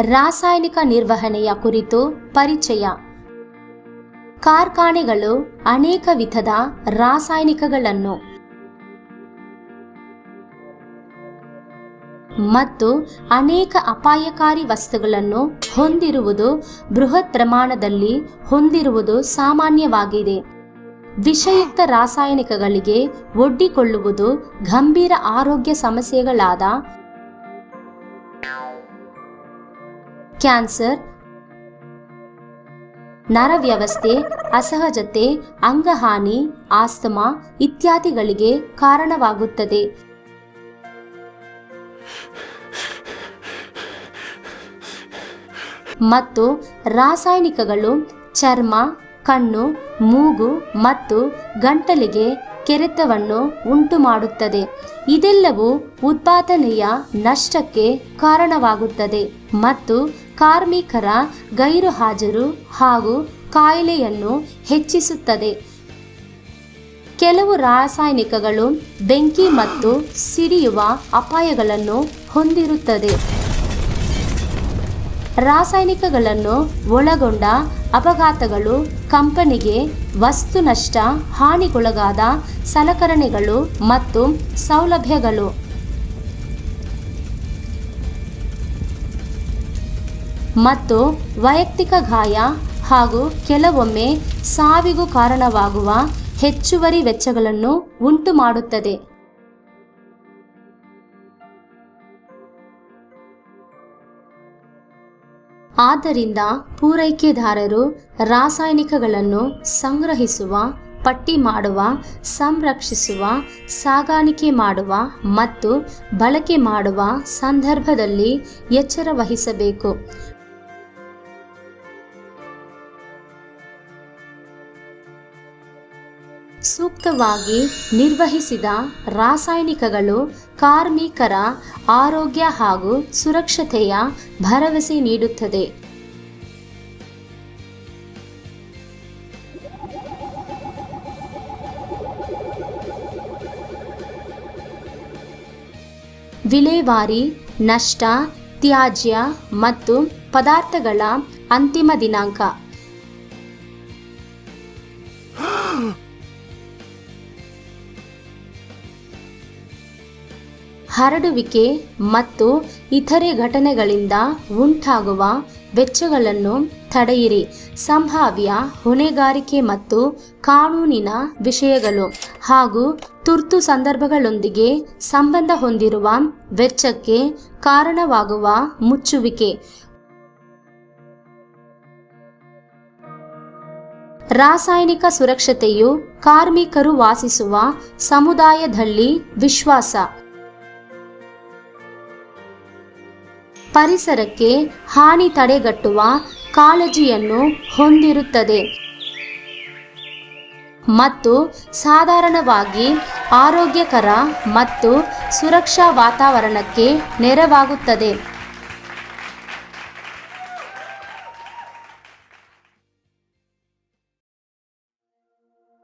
ರಾಸಾಯನಿಕ ನಿರ್ವಹಣೆಯ ಕುರಿತು ಪರಿಚಯ. ಕಾರ್ಖಾನೆಗಳು ಅನೇಕ ವಿಧದ ರಾಸಾಯನಿಕಗಳನ್ನು ಮತ್ತು ಅನೇಕ ಅಪಾಯಕಾರಿ ವಸ್ತುಗಳನ್ನು ಹೊಂದಿರುವುದು ಬೃಹತ್ ಪ್ರಮಾಣದಲ್ಲಿ ಹೊಂದಿರುವುದು ಸಾಮಾನ್ಯವಾಗಿದೆ. ವಿಷಯುಕ್ತ ರಾಸಾಯನಿಕಗಳಿಗೆ ಒಡ್ಡಿಕೊಳ್ಳುವುದು ಗಂಭೀರ ಆರೋಗ್ಯ ಸಮಸ್ಯೆಗಳಾದ ಕ್ಯಾನ್ಸರ್, ನರವ್ಯವಸ್ಥೆ, ಅಸಹಜತೆ, ಅಂಗಹಾನಿ, ಆಸ್ತಮಾ ಇತ್ಯಾದಿಗಳಿಗೆ ಕಾರಣವಾಗುತ್ತದೆ. ಮತ್ತು ರಾಸಾಯನಿಕಗಳು ಚರ್ಮ, ಕಣ್ಣು, ಮೂಗು ಮತ್ತು ಗಂಟಲಿಗೆ ಕೆರೆತವನ್ನು ಉಂಟು ಮಾಡುತ್ತದೆ ಇದೆಲ್ಲವೂ ಉತ್ಪಾದನೆಯ ನಷ್ಟಕ್ಕೆ ಕಾರಣವಾಗುತ್ತದೆ ಮತ್ತು ಕಾರ್ಮಿಕರ ಗೈರು ಹಾಜರು ಹಾಗೂ ಕಾಯಿಲೆಯನ್ನು ಹೆಚ್ಚಿಸುತ್ತದೆ. ಕೆಲವು ರಾಸಾಯನಿಕಗಳು ಬೆಂಕಿ ಮತ್ತು ಸಿಡಿಯುವ ಅಪಾಯಗಳನ್ನು ಹೊಂದಿರುತ್ತದೆ. ರಾಸಾಯನಿಕಗಳನ್ನು ಒಳಗೊಂಡ ಅಪಘಾತಗಳು, ಕಂಪನಿಗೆ ವಸ್ತು ನಷ್ಟ, ಹಾನಿಗೊಳಗಾದ ಸಲಕರಣೆಗಳು ಮತ್ತು ಸೌಲಭ್ಯಗಳು. ಮತ್ತು ವೈಯಕ್ತಿಕ ಗಾಯ ಹಾಗೂ ಕೆಲವೊಮ್ಮೆ ಸಾವಿಗೂ ಕಾರಣವಾಗುವ ಹೆಚ್ಚುವರಿ ವೆಚ್ಚಗಳನ್ನು ಉಂಟು ಆದ್ದರಿಂದ ಪೂರೈಕೆದಾರರು ರಾಸಾಯನಿಕಗಳನ್ನು ಸಂಗ್ರಹಿಸುವ, ಪಟ್ಟಿ ಮಾಡುವ, ಸಂರಕ್ಷಿಸುವ, ಸಾಗಾಣಿಕೆ ಮಾಡುವ ಮತ್ತು ಬಳಕೆ ಮಾಡುವ ಸಂದರ್ಭದಲ್ಲಿ ಎಚ್ಚರ ವಹಿಸಬೇಕು. ಸೂಕ್ತವಾಗಿ ನಿರ್ವಹಿಸಿದ ರಾಸಾಯನಿಕಗಳು ಕಾರ್ಮಿಕರ ಆರೋಗ್ಯ ಹಾಗೂ ಸುರಕ್ಷತೆಯ ಭರವಸೆ ನೀಡುತ್ತದೆ. ವಿಲೇವಾರಿ ನಷ್ಟ ತ್ಯಾಜ್ಯ ಮತ್ತು ಪದಾರ್ಥಗಳ ಅಂತಿಮ ದಿನಾಂಕ. ಹರಡುವಿಕೆ ಮತ್ತು ಇತರೆ ಘಟನೆಗಳಿಂದ ಉಂಟಾಗುವ ವೆಚ್ಚಗಳನ್ನು ತಡೆಯಿರಿ. ಸಂಭಾವ್ಯ ಹೊಣೆಗಾರಿಕೆ ಮತ್ತು ಕಾನೂನಿನ ವಿಷಯಗಳು ಹಾಗೂ ತುರ್ತು ಸಂದರ್ಭಗಳೊಂದಿಗೆ ಸಂಬಂಧ ಹೊಂದಿರುವ ವೆಚ್ಚಕ್ಕೆ ಕಾರಣವಾಗುವ ಮುಚ್ಚುವಿಕೆ. ರಾಸಾಯನಿಕ ಸುರಕ್ಷತೆಯು ಕಾರ್ಮಿಕರು ವಾಸಿಸುವ ಸಮುದಾಯದಲ್ಲಿ ವಿಶ್ವಾಸ. ಪರಿಸರಕ್ಕೆ ಹಾನಿ ತಡೆಗಟ್ಟುವ ಕಾಳಜಿಯನ್ನು ಹೊಂದಿರುತ್ತದೆ. ಮತ್ತು ಸಾಧಾರಣವಾಗಿ ಆರೋಗ್ಯಕರ ಮತ್ತು ಸುರಕ್ಷಾ ವಾತಾವರಣಕ್ಕೆ ನೆರವಾಗುತ್ತದೆ.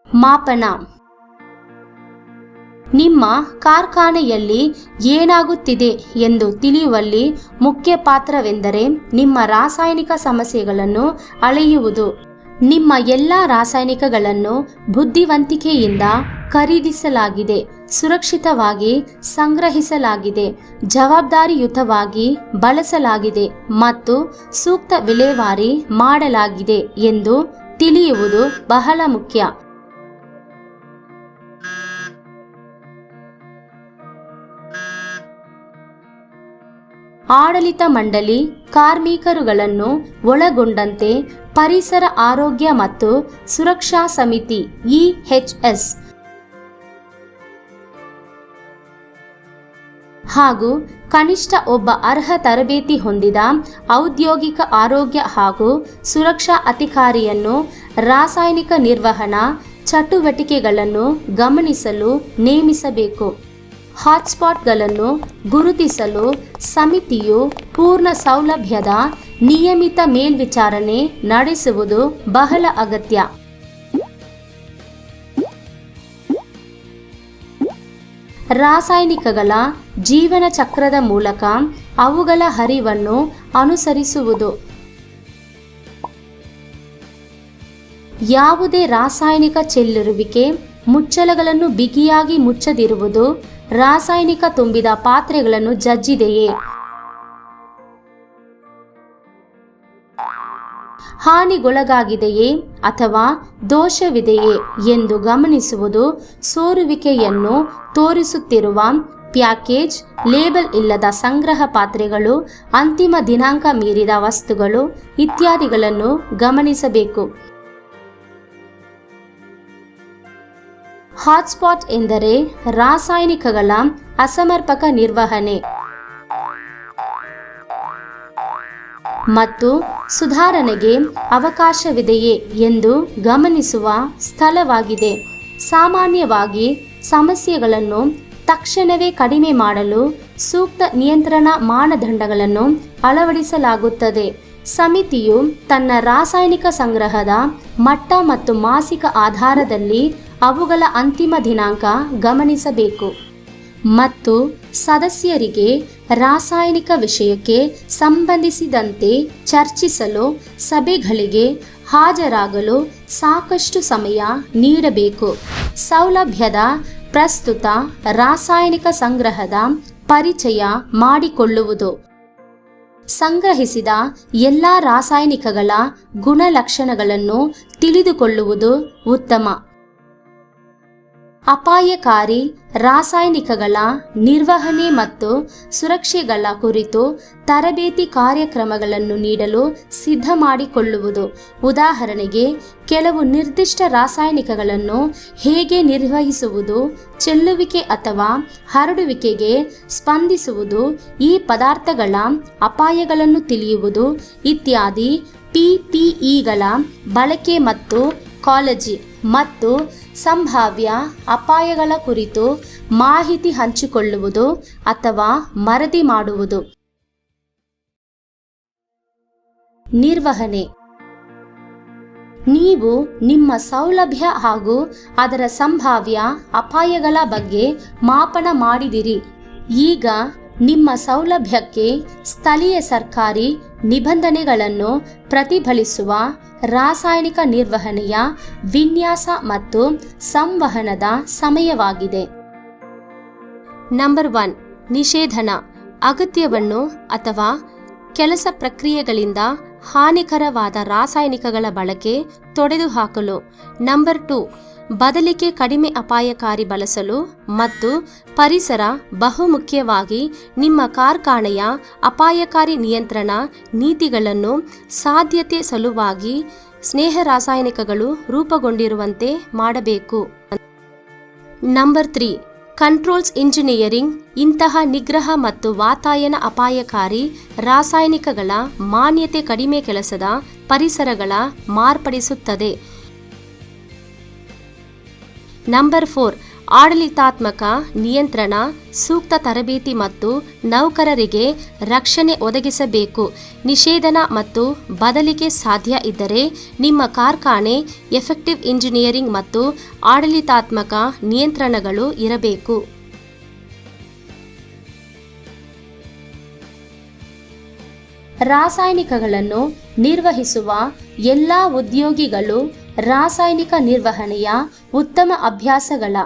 ಮಾಪನ ನಿಮ್ಮ ಕಾರ್ಖಾನೆಯಲ್ಲಿ ಏನಾಗುತ್ತಿದೆ ಎಂದು ತಿಳಿಯುವಲ್ಲಿ ಮುಖ್ಯ ಪಾತ್ರವೆಂದರೆ ನಿಮ್ಮ ರಾಸಾಯನಿಕ ಸಮಸ್ಯೆಗಳನ್ನು ಅಳೆಯುವುದು. ನಿಮ್ಮ ಎಲ್ಲ ರಾಸಾಯನಿಕಗಳನ್ನು ಬುದ್ಧಿವಂತಿಕೆಯಿಂದ ಖರೀದಿಸಲಾಗಿದೆ, ಸುರಕ್ಷಿತವಾಗಿ ಸಂಗ್ರಹಿಸಲಾಗಿದೆ, ಜವಾಬ್ದಾರಿಯುತವಾಗಿ ಬಳಸಲಾಗಿದೆ ಮತ್ತು ಸೂಕ್ತ ವಿಲೇವಾರಿ ಮಾಡಲಾಗಿದೆ ಎಂದು ತಿಳಿಯುವುದು ಬಹಳ ಮುಖ್ಯ. ಆಡಳಿತ ಮಂಡಳಿ ಕಾರ್ಮಿಕರುಗಳನ್ನು ಒಳಗೊಂಡಂತೆ ಪರಿಸರ ಆರೋಗ್ಯ ಮತ್ತು ಸುರಕ್ಷಾ ಸಮಿತಿ ಇಎಚ್ಎಸ್. ಹಾಗೂ ಕನಿಷ್ಠ ಒಬ್ಬ ಅರ್ಹ ತರಬೇತಿ ಹೊಂದಿದ ಔದ್ಯೋಗಿಕ ಆರೋಗ್ಯ ಹಾಗೂ ಸುರಕ್ಷಾ ಅಧಿಕಾರಿಯನ್ನು ರಾಸಾಯನಿಕ ನಿರ್ವಹಣಾ ಚಟುವಟಿಕೆಗಳನ್ನು ಗಮನಿಸಲು ನೇಮಿಸಬೇಕು. ಹಾಟ್ಸ್ಪಾಟ್ಗಳನ್ನು ಗುರುತಿಸಲು ಸಮಿತಿಯು ಪೂರ್ಣ ಸೌಲಭ್ಯದ ನಿಯಮಿತ ಮೇಲ್ವಿಚಾರಣೆ ನಡೆಸುವುದು ಬಹಳ ಅಗತ್ಯ. ರಾಸಾಯನಿಕಗಳ ಜೀವನ ಚಕ್ರದ ಮೂಲಕ ಅವುಗಳ ಹರಿವನ್ನು ಅನುಸರಿಸುವುದು. ಯಾವುದೇ ರಾಸಾಯನಿಕ ಚೆಲ್ಲಿರುವಿಕೆ ಮುಚ್ಚಳಗಳನ್ನು ಬಿಗಿಯಾಗಿ ಮುಚ್ಚದಿರುವುದು ರಾಸಾಯನಿಕ ತುಂಬಿದ ಪಾತ್ರೆಗಳನ್ನು ಜಜ್ಜಿದೆಯೇ? ಹಾನಿಗೊಳಗಾಗಿದೆಯೇ ಅಥವಾ ದೋಷವಿದೆಯೇ ಎಂದು ಗಮನಿಸುವುದು ಸೋರುವಿಕೆಯನ್ನು ತೋರಿಸುತ್ತಿರುವ ಪ್ಯಾಕೇಜ್, ಲೇಬಲ್ ಇಲ್ಲದ ಸಂಗ್ರಹ ಪಾತ್ರೆಗಳು, ಅಂತಿಮ ದಿನಾಂಕ ಮೀರಿದ ವಸ್ತುಗಳು ಇತ್ಯಾದಿಗಳನ್ನು ಗಮನಿಸಬೇಕು. ಹಾಟ್ಸ್ಪಾಟ್ ಎಂದರೆ ರಾಸಾಯನಿಕಗಳ ಅಸಮರ್ಪಕ ನಿರ್ವಹಣೆ. ಮತ್ತು ಸುಧಾರಣೆಗೆ ಅವಕಾಶವಿದೆಯೇ ಎಂದು ಗಮನಿಸುವ ಸ್ಥಳವಾಗಿದೆ. ಸಾಮಾನ್ಯವಾಗಿ ಸಮಸ್ಯೆಗಳನ್ನು ತಕ್ಷಣವೇ ಕಡಿಮೆ ಮಾಡಲು ಸೂಕ್ತ ನಿಯಂತ್ರಣ ಮಾನದಂಡಗಳನ್ನು ಅಳವಡಿಸಲಾಗುತ್ತದೆ. ಸಮಿತಿಯು ತನ್ನ ರಾಸಾಯನಿಕ ಸಂಗ್ರಹದ ಮಟ್ಟ ಮತ್ತು ಮಾಸಿಕ ಆಧಾರದಲ್ಲಿ ಅವುಗಳ ಅಂತಿಮ ದಿನಾಂಕ ಗಮನಿಸಬೇಕು. ಮತ್ತು ಸದಸ್ಯರಿಗೆ ರಾಸಾಯನಿಕ ವಿಷಯಕ್ಕೆ ಸಂಬಂಧಿಸಿದಂತೆ ಚರ್ಚಿಸಲು, ಸಭೆಗಳಿಗೆ ಹಾಜರಾಗಲು ಸಾಕಷ್ಟು ಸಮಯ ನೀಡಬೇಕು. ಸೌಲಭ್ಯದ ಪ್ರಸ್ತುತ ರಾಸಾಯನಿಕ ಸಂಗ್ರಹದ ಪರಿಚಯ ಮಾಡಿಕೊಳ್ಳುವುದು. ಸಂಗ್ರಹಿಸಿದ ಎಲ್ಲ ರಾಸಾಯನಿಕಗಳ ಗುಣಲಕ್ಷಣಗಳನ್ನು ತಿಳಿದುಕೊಳ್ಳುವುದು ಉತ್ತಮ. ಅಪಾಯಕಾರಿ ರಾಸಾಯನಿಕಗಳ ನಿರ್ವಹಣೆ ಮತ್ತು ಸುರಕ್ಷೆಗಳ ಕುರಿತು ತರಬೇತಿ ಕಾರ್ಯಕ್ರಮಗಳನ್ನು ನೀಡಲು ಸಿದ್ಧ ಮಾಡಿಕೊಳ್ಳುವುದು ಉದಾಹರಣೆಗೆ, ಕೆಲವು ನಿರ್ದಿಷ್ಟ ರಾಸಾಯನಿಕಗಳನ್ನು ಹೇಗೆ ನಿರ್ವಹಿಸುವುದು, ಚೆಲ್ಲುವಿಕೆ ಅಥವಾ ಹರಡುವಿಕೆಗೆ ಸ್ಪಂದಿಸುವುದು, ಈ ಪದಾರ್ಥಗಳ ಅಪಾಯಗಳನ್ನು ತಿಳಿಯುವುದು ಇತ್ಯಾದಿ ಪಿಪಿಇಗಳ ಬಳಕೆ ಮತ್ತು ಕಾಲಜಿ ಮತ್ತು ಸಂಭಾವ್ಯ ಅಪಾಯಗಳ ಕುರಿತು ಮಾಹಿತಿ ಹಂಚಿಕೊಳ್ಳುವುದು ಅಥವಾ ಮರದಿ ಮಾಡುವುದು. ನಿರ್ವಹಣೆ. ನೀವು ನಿಮ್ಮ ಸೌಲಭ್ಯ ಹಾಗೂ ಅದರ ಸಂಭಾವ್ಯ ಅಪಾಯಗಳ ಬಗ್ಗೆ ಮಾಪನ ಮಾಡಿದಿರಿ. ಈಗ ನಿಮ್ಮ ಸೌಲಭ್ಯಕ್ಕೆ ಸ್ಥಳೀಯ ಸರ್ಕಾರಿ ನಿಬಂಧನೆಗಳನ್ನು ಪ್ರತಿಫಲಿಸುವ ರಾಸಾಯನಿಕ ನಿರ್ವಹಣೆಯ ವಿನ್ಯಾಸ ಮತ್ತು ಸಂವಹನದ ಸಮಯವಾಗಿದೆ. ನಂಬರ್ ಒನ್, ನಿಷೇಧನ ಅಗತ್ಯವನ್ನು ಅಥವಾ ಕೆಲಸ ಪ್ರಕ್ರಿಯೆಗಳಿಂದ ಹಾನಿಕರವಾದ ರಾಸಾಯನಿಕಗಳ ಬಳಕೆ ತೊಡೆದುಹಾಕಲು. ನಂಬರ್ ಟು ಬದಲಿಗೆ ಕಡಿಮೆ ಅಪಾಯಕಾರಿ ಬಳಸಲು ಮತ್ತು ಪರಿಸರ ಬಹುಮುಖ್ಯವಾಗಿ ನಿಮ್ಮ ಕಾರ್ಖಾನೆಯ ಅಪಾಯಕಾರಿ ನಿಯಂತ್ರಣ ನೀತಿಗಳನ್ನು ಸಾಧ್ಯತೆ ಸಲುವಾಗಿ ಸ್ನೇಹ ರಾಸಾಯನಿಕಗಳು ರೂಪುಗೊಂಡಿರುವಂತೆ ಮಾಡಬೇಕು. ನಂಬರ್ ತ್ರೀ, ಕಂಟ್ರೋಲ್ಸ್ ಇಂಜಿನಿಯರಿಂಗ್, ಇಂತಹ ನಿಗ್ರಹ ಮತ್ತು ವಾತಾಯನ ಅಪಾಯಕಾರಿ ರಾಸಾಯನಿಕಗಳ ಮಾನ್ಯತೆ ಕಡಿಮೆ ಕೆಲಸದ ಪರಿಸರಗಳ ಮಾರ್ಪಡಿಸುತ್ತದೆ. ನಂಬರ್ ಫೋರ್, ಆಡಳಿತಾತ್ಮಕ, ನಿಯಂತ್ರಣ, ಸೂಕ್ತ ತರಬೇತಿ ಮತ್ತು ನೌಕರರಿಗೆ ರಕ್ಷಣೆ ಒದಗಿಸಬೇಕು. ನಿಷೇಧನ ಮತ್ತು ಬದಲಿಗೆ ಸಾಧ್ಯ ಇದ್ದರೆ ನಿಮ್ಮ ಕಾರ್ಖಾನೆ ಎಫೆಕ್ಟಿವ್ ಇಂಜಿನಿಯರಿಂಗ್ ಮತ್ತು ಆಡಳಿತಾತ್ಮಕ ನಿಯಂತ್ರಣಗಳು ಇರಬೇಕು. ರಾಸಾಯನಿಕಗಳನ್ನು ನಿರ್ವಹಿಸುವ ಎಲ್ಲ ಉದ್ಯೋಗಿಗಳು ರಾಸಾಯನಿಕ ನಿರ್ವಹಣೆಯ ಉತ್ತಮ ಅಭ್ಯಾಸಗಳ.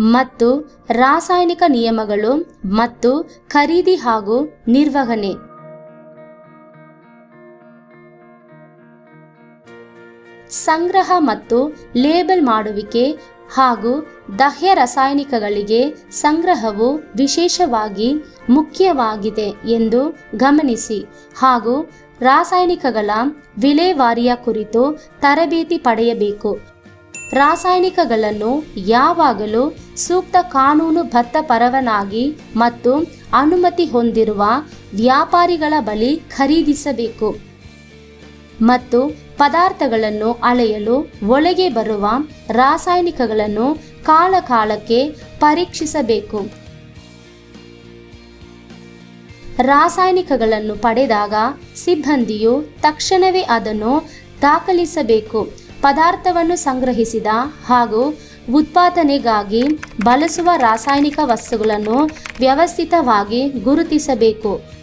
ಮತ್ತು ರಾಸಾಯನಿಕ ನಿಯಮಗಳು ಮತ್ತು ಖರೀದಿ ಹಾಗೂ ನಿರ್ವಹಣೆ. ಸಂಗ್ರಹ ಮತ್ತು ಲೇಬಲ್ ಮಾಡುವಿಕೆ ಹಾಗೂ ದಹ್ಯ ರಾಸಾಯನಿಕಗಳಿಗೆ ಸಂಗ್ರಹವು ವಿಶೇಷವಾಗಿ ಮುಖ್ಯವಾಗಿದೆ ಎಂದು ಗಮನಿಸಿ ಹಾಗೂ ರಾಸಾಯನಿಕಗಳ ವಿಲೇವಾರಿಯ ಕುರಿತು ತರಬೇತಿ ಪಡೆಯಬೇಕು. ರಾಸಾಯನಿಕಗಳನ್ನು ಯಾವಾಗಲೂ ಸೂಕ್ತ ಕಾನೂನುಬದ್ಧ ಪರವನಾಗಿ ಮತ್ತು ಅನುಮತಿ ಹೊಂದಿರುವ ವ್ಯಾಪಾರಿಗಳ ಬಳಿ ಖರೀದಿಸಬೇಕು. ಮತ್ತು ಪದಾರ್ಥಗಳನ್ನು ಅಳೆಯಲು ಒಳಗೆ ಬರುವ ರಾಸಾಯನಿಕಗಳನ್ನು ಕಾಲಕಾಲಕ್ಕೆ ಪರೀಕ್ಷಿಸಬೇಕು. ರಾಸಾಯನಿಕಗಳನ್ನು ಪಡೆದಾಗ ಸಿಬ್ಬಂದಿಯು ತಕ್ಷಣವೇ ಅದನ್ನು ದಾಖಲಿಸಬೇಕು. ಪದಾರ್ಥವನ್ನು ಸಂಗ್ರಹಿಸಿದ ಹಾಗೂ ಉತ್ಪಾದನೆಗಾಗಿ ಬಳಸುವ ರಾಸಾಯನಿಕ ವಸ್ತುಗಳನ್ನು ವ್ಯವಸ್ಥಿತವಾಗಿ ಗುರುತಿಸಬೇಕು.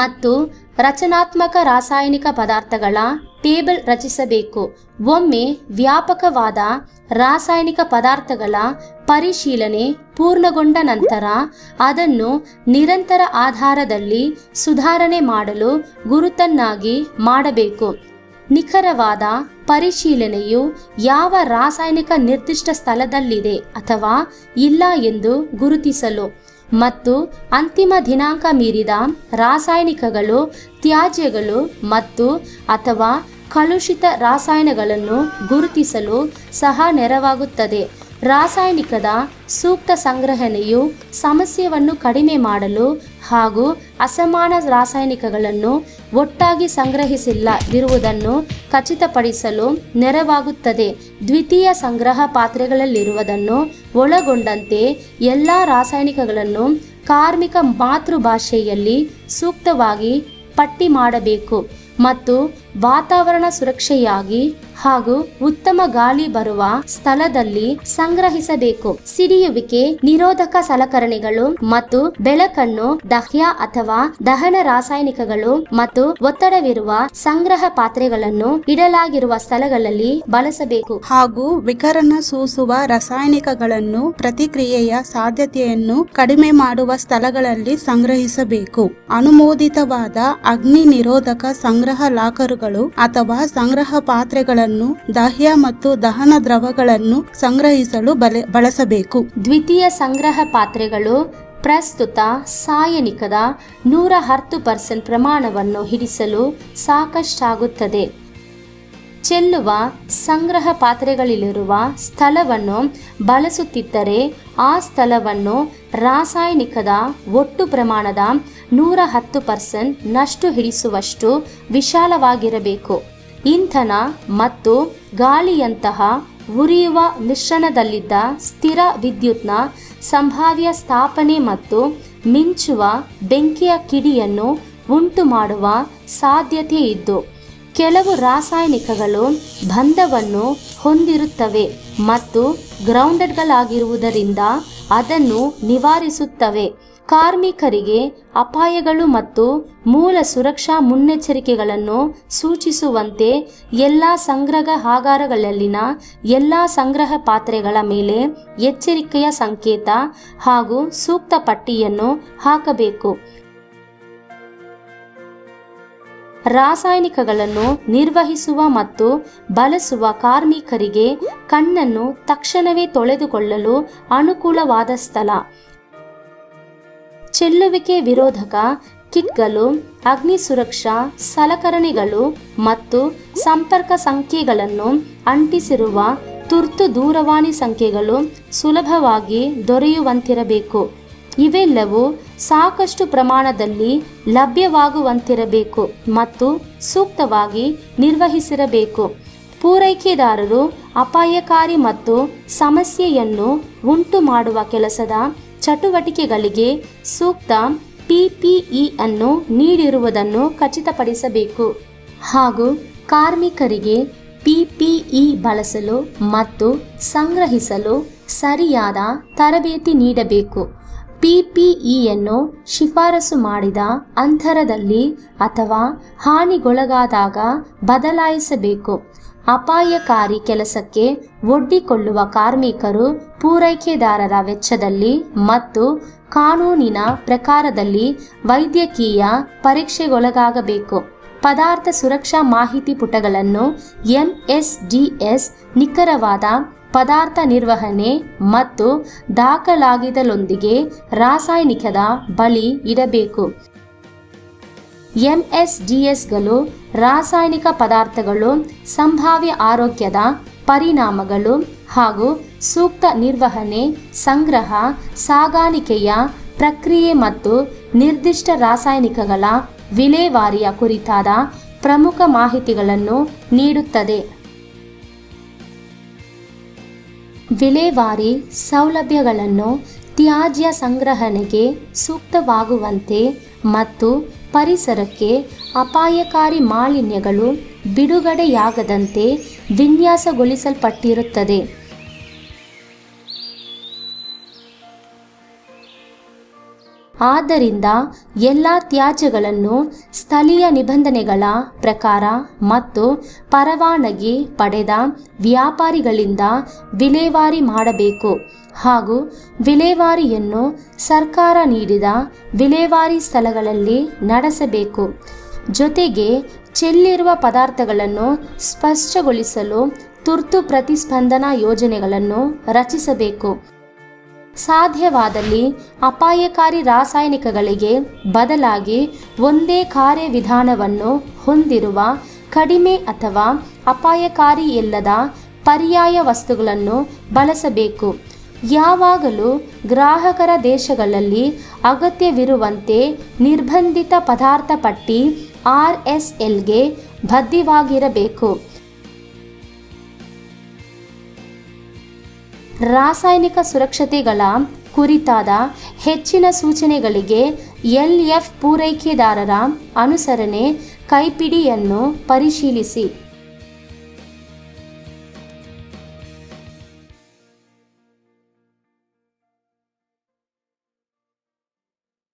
ಮತ್ತು ರಚನಾತ್ಮಕ ರಾಸಾಯನಿಕ ಪದಾರ್ಥಗಳ ಟೇಬಲ್ ರಚಿಸಬೇಕು. ಒಮ್ಮೆ ವ್ಯಾಪಕವಾದ ರಾಸಾಯನಿಕ ಪದಾರ್ಥಗಳ ಪರಿಶೀಲನೆ ಪೂರ್ಣಗೊಂಡ ನಂತರ ಅದನ್ನು ನಿರಂತರ ಆಧಾರದಲ್ಲಿ ಸುಧಾರಣೆ ಮಾಡಲು ಗುರುತನ್ನಾಗಿ ಮಾಡಬೇಕು. ನಿಖರವಾದ ಪರಿಶೀಲನೆಯು ಯಾವ ರಾಸಾಯನಿಕ ನಿರ್ದಿಷ್ಟ ಸ್ಥಳದಲ್ಲಿದೆ ಅಥವಾ ಇಲ್ಲ ಎಂದು ಗುರುತಿಸಲು ಮತ್ತು ಅಂತಿಮ ದಿನಾಂಕ ಮೀರಿದ ರಾಸಾಯನಿಕಗಳು, ತ್ಯಾಜ್ಯಗಳು ಮತ್ತು ಅಥವಾ ಕಲುಷಿತ ರಾಸಾಯನಗಳನ್ನು ಗುರುತಿಸಲು ಸಹ ನೆರವಾಗುತ್ತದೆ. ರಾಸಾಯನಿಕದ ಸೂಕ್ತ ಸಂಗ್ರಹಣೆಯು ಸಮಸ್ಯೆಯನ್ನು ಕಡಿಮೆ ಮಾಡಲು ಹಾಗೂ ಅಸಮಾನ ರಾಸಾಯನಿಕಗಳನ್ನು ಒಟ್ಟಾಗಿ ಸಂಗ್ರಹಿಸಿಲ್ಲದಿರುವುದನ್ನು ಖಚಿತಪಡಿಸಲು ನೆರವಾಗುತ್ತದೆ. ದ್ವಿತೀಯ ಸಂಗ್ರಹ ಪಾತ್ರೆಗಳಲ್ಲಿರುವುದನ್ನು ಒಳಗೊಂಡಂತೆ ಎಲ್ಲ ರಾಸಾಯನಿಕಗಳನ್ನು ಕಾರ್ಮಿಕ ಮಾತೃಭಾಷೆಯಲ್ಲಿ ಸೂಕ್ತವಾಗಿ ಪಟ್ಟಿ ಮಾಡಬೇಕು ಮತ್ತು ವಾತಾವರಣ ಸುರಕ್ಷೆಯಾಗಿ ಹಾಗೂ ಉತ್ತಮ ಗಾಳಿ ಬರುವ ಸ್ಥಳದಲ್ಲಿ ಸಂಗ್ರಹಿಸಬೇಕು. ಸಿಡಿಯುವಿಕೆ, ನಿರೋಧಕ ಸಲಕರಣೆಗಳು ಮತ್ತು ಬೆಳಕನ್ನು ದಹ್ಯ ಅಥವಾ ದಹನ ರಾಸಾಯನಿಕಗಳು ಮತ್ತು ಒತ್ತಡವಿರುವ ಸಂಗ್ರಹ ಪಾತ್ರೆಗಳನ್ನು ಇಡಲಾಗಿರುವ ಸ್ಥಳಗಳಲ್ಲಿ ಬಳಸಬೇಕು. ಹಾಗೂ ವಿಕರಣ ಸೂಸುವ ರಾಸಾಯನಿಕಗಳನ್ನು ಪ್ರತಿಕ್ರಿಯೆಯ ಸಾಧ್ಯತೆಯನ್ನು ಕಡಿಮೆ ಮಾಡುವ ಸ್ಥಳಗಳಲ್ಲಿ ಸಂಗ್ರಹಿಸಬೇಕು. ಅನುಮೋದಿತವಾದ ಅಗ್ನಿ ನಿರೋಧಕ ಸಂಗ್ರಹ ಲಾಕರುಗಳು ಅಥವಾ ಸಂಗ್ರಹ ಪಾತ್ರೆಗಳನ್ನು ದಹ್ಯ ಮತ್ತು ದಹನ ದ್ರವಗಳನ್ನು ಸಂಗ್ರಹಿಸಲು ಬಳಸಬೇಕು. ದ್ವಿತೀಯ ಸಂಗ್ರಹ ಪಾತ್ರೆಗಳು ಪ್ರಸ್ತುತ ಸಾಯನಿಕದ ನೂರ ಹತ್ತು ಪರ್ಸೆಂಟ್ ಪ್ರಮಾಣವನ್ನು ಹಿಡಿಸಲು ಸಾಕಷ್ಟಾಗುತ್ತದೆ. ಚೆಲ್ಲುವ, ಸಂಗ್ರಹ ಪಾತ್ರೆಗಳಲ್ಲಿರುವ ಸ್ಥಳವನ್ನು ಬಳಸುತ್ತಿದ್ದರೆ ಆ ಸ್ಥಳವನ್ನು ರಾಸಾಯನಿಕದ ಒಟ್ಟು ಪ್ರಮಾಣದ ನೂರ ಹತ್ತು ಪರ್ಸೆಂಟ್ ನಷ್ಟು ಹಿಡಿಸುವಷ್ಟು ವಿಶಾಲವಾಗಿರಬೇಕು. ಇಂಧನ ಮತ್ತು ಗಾಳಿಯಂತಹ ಉರಿಯುವ ಮಿಶ್ರಣದಲ್ಲಿದ್ದ ಸ್ಥಿರ ವಿದ್ಯುತ್ನ ಸಂಭಾವ್ಯ ಸ್ಥಾಪನೆ ಮತ್ತು ಮಿಂಚುವ ಬೆಂಕಿಯ ಕಿಡಿಯನ್ನು ಉಂಟು ಮಾಡುವ ಸಾಧ್ಯತೆ ಇದ್ದು, ಕೆಲವು ರಾಸಾಯನಿಕಗಳು ಬಂಧವನ್ನು ಹೊಂದಿರುತ್ತವೆ ಮತ್ತು ಗ್ರೌಂಡೆಡ್ಗಳಾಗಿರುವುದರಿಂದ ಅದನ್ನು ನಿವಾರಿಸುತ್ತವೆ. ಕಾರ್ಮಿಕರಿಗೆ ಅಪಾಯಗಳು ಮತ್ತು ಮೂಲ ಸುರಕ್ಷಾ ಮುನ್ನೆಚ್ಚರಿಕೆಗಳನ್ನು ಸೂಚಿಸುವಂತೆ ಎಲ್ಲ ಸಂಗ್ರಹಾಗಾರಗಳಲ್ಲಿನ ಎಲ್ಲ ಸಂಗ್ರಹ ಪಾತ್ರೆಗಳ ಮೇಲೆ ಎಚ್ಚರಿಕೆಯ ಸಂಕೇತ ಹಾಗೂ ಸೂಕ್ತ ಪಟ್ಟಿಯನ್ನು ಹಾಕಬೇಕು. ರಾಸಾಯನಿಕಗಳನ್ನು ನಿರ್ವಹಿಸುವ ಮತ್ತು ಬಳಸುವ ಕಾರ್ಮಿಕರಿಗೆ ಕಣ್ಣನ್ನು ತಕ್ಷಣವೇ ತೊಳೆದುಕೊಳ್ಳಲು ಅನುಕೂಲವಾದ ಸ್ಥಳ. ಚೆಲ್ಲುವಿಕೆ ವಿರೋಧಕ, ಕಿಟ್ಗಳು, ಅಗ್ನಿ ಸುರಕ್ಷಾ, ಸಲಕರಣೆಗಳು ಮತ್ತು ಸಂಪರ್ಕ ಸಂಖ್ಯೆಗಳನ್ನು ಅಂಟಿಸಿರುವ ತುರ್ತು ದೂರವಾಣಿ ಸಂಖ್ಯೆಗಳು ಸುಲಭವಾಗಿ ದೊರೆಯುವಂತಿರಬೇಕು. ಇವೆಲ್ಲವೂ ಸಾಕಷ್ಟು ಪ್ರಮಾಣದಲ್ಲಿ ಲಭ್ಯವಾಗುವಂತಿರಬೇಕು ಮತ್ತು ಸೂಕ್ತವಾಗಿ ನಿರ್ವಹಿಸಿರಬೇಕು. ಪೂರೈಕೆದಾರರು ಅಪಾಯಕಾರಿ ಮತ್ತು ಸಮಸ್ಯೆಯನ್ನು ಉಂಟು ಮಾಡುವ ಕೆಲಸದ ಚಟುವಟಿಕೆಗಳಿಗೆ ಸೂಕ್ತ ಪಿಪಿಇ ಅನ್ನು ನೀಡಿರುವುದನ್ನು ಖಚಿತಪಡಿಸಬೇಕು. ಹಾಗೂ ಕಾರ್ಮಿಕರಿಗೆ ಪಿಪಿಇ ಬಳಸಲು ಮತ್ತು ಸಂಗ್ರಹಿಸಲು ಸರಿಯಾದ ತರಬೇತಿ ನೀಡಬೇಕು. ಪಿಪಿಇಯನ್ನು ಶಿಫಾರಸು ಮಾಡಿದ ಅಂತರದಲ್ಲಿ ಅಥವಾ ಹಾನಿಗೊಳಗಾದಾಗ ಬದಲಾಯಿಸಬೇಕು. ಅಪಾಯಕಾರಿ ಕೆಲಸಕ್ಕೆ ಒಡ್ಡಿಕೊಳ್ಳುವ ಕಾರ್ಮಿಕರು ಪೂರೈಕೆದಾರರ ವೆಚ್ಚದಲ್ಲಿ ಮತ್ತು ಕಾನೂನಿನ ಪ್ರಕಾರದಲ್ಲಿ ವೈದ್ಯಕೀಯ ಪರೀಕ್ಷೆಗೊಳಗಾಗಬೇಕು. ಪದಾರ್ಥ ಸುರಕ್ಷಾ ಮಾಹಿತಿ ಪುಟಗಳನ್ನು ಎಂಎಸ್ಡಿಎಸ್ ನಿಖರವಾದ ಪದಾರ್ಥ ನಿರ್ವಹಣೆ ಮತ್ತು ದಾಖಲಾಗಿದಲೊಂದಿಗೆ ರಾಸಾಯನಿಕದ ಬಳಿ ಇಡಬೇಕು. ಎಂಎಸ್ಡಿಎಸ್ಗಳು, ರಾಸಾಯನಿಕ ಪದಾರ್ಥಗಳು, ಸಂಭಾವ್ಯ ಆರೋಗ್ಯದ ಪರಿಣಾಮಗಳು ಹಾಗೂ ಸೂಕ್ತ ನಿರ್ವಹಣೆ, ಸಂಗ್ರಹ, ಸಾಗಾಣಿಕೆಯ ಪ್ರಕ್ರಿಯೆ ಮತ್ತು ನಿರ್ದಿಷ್ಟ ರಾಸಾಯನಿಕಗಳ ವಿಲೇವಾರಿಯ ಕುರಿತಾದ ಪ್ರಮುಖ ಮಾಹಿತಿಗಳನ್ನು ನೀಡುತ್ತದೆ. ವಿಲೇವಾರಿ ಸೌಲಭ್ಯಗಳನ್ನು ತ್ಯಾಜ್ಯ ಸಂಗ್ರಹಣೆಗೆ ಸೂಕ್ತವಾಗುವಂತೆ ಮತ್ತು ಪರಿಸರಕ್ಕೆ ಅಪಾಯಕಾರಿ ಮಾಲಿನ್ಯಗಳು ಬಿಡುಗಡೆಯಾಗದಂತೆ ವಿನ್ಯಾಸಗೊಳಿಸಲ್ಪಟ್ಟಿರುತ್ತದೆ. ಆದ್ದರಿಂದ ಎಲ್ಲ ತ್ಯಾಜ್ಯಗಳನ್ನು ಸ್ಥಳೀಯ ನಿಬಂಧನೆಗಳ ಪ್ರಕಾರ ಮತ್ತು ಪರವಾನಗಿ ಪಡೆದ ವ್ಯಾಪಾರಿಗಳಿಂದ ವಿಲೇವಾರಿ ಮಾಡಬೇಕು ಹಾಗೂ ವಿಲೇವಾರಿಯನ್ನು ಸರ್ಕಾರ ನೀಡಿದ ವಿಲೇವಾರಿ ಸ್ಥಳಗಳಲ್ಲಿ ನಡೆಸಬೇಕು. ಜೊತೆಗೆ ಚೆಲ್ಲಿರುವ ಪದಾರ್ಥಗಳನ್ನು ಸ್ಪಷ್ಟಗೊಳಿಸಲು ತುರ್ತು ಪ್ರತಿಸ್ಪಂದನಾ ಯೋಜನೆಗಳನ್ನು ರಚಿಸಬೇಕು. ಸಾಧ್ಯವಾದಲ್ಲಿ ಅಪಾಯಕಾರಿ ರಾಸಾಯನಿಕಗಳಿಗೆ ಬದಲಾಗಿ ಒಂದೇ ಕಾರ್ಯವಿಧಾನವನ್ನು ಹೊಂದಿರುವ ಕಡಿಮೆ ಅಥವಾ ಅಪಾಯಕಾರಿ ಇಲ್ಲದ ಪರ್ಯಾಯ ವಸ್ತುಗಳನ್ನು ಬಳಸಬೇಕು. ಯಾವಾಗಲೂ ಗ್ರಾಹಕರ ದೇಶಗಳಲ್ಲಿ ಅಗತ್ಯವಿರುವಂತೆ ನಿರ್ಬಂಧಿತ ಪದಾರ್ಥ ಪಟ್ಟಿ ಆರ್ ಎಸ್ ಎಲ್ಗೆ ಬದ್ಧವಾಗಿರಬೇಕು. ರಾಸಾಯನಿಕ ಸುರಕ್ಷತೆಗಳ ಕುರಿತಾದ ಹೆಚ್ಚಿನ ಸೂಚನೆಗಳಿಗೆ ಎಲ್ ಎಫ್ ಪೂರೈಕೆದಾರರ ಅನುಸರಣೆ ಕೈಪಿಡಿಯನ್ನು ಪರಿಶೀಲಿಸಿ.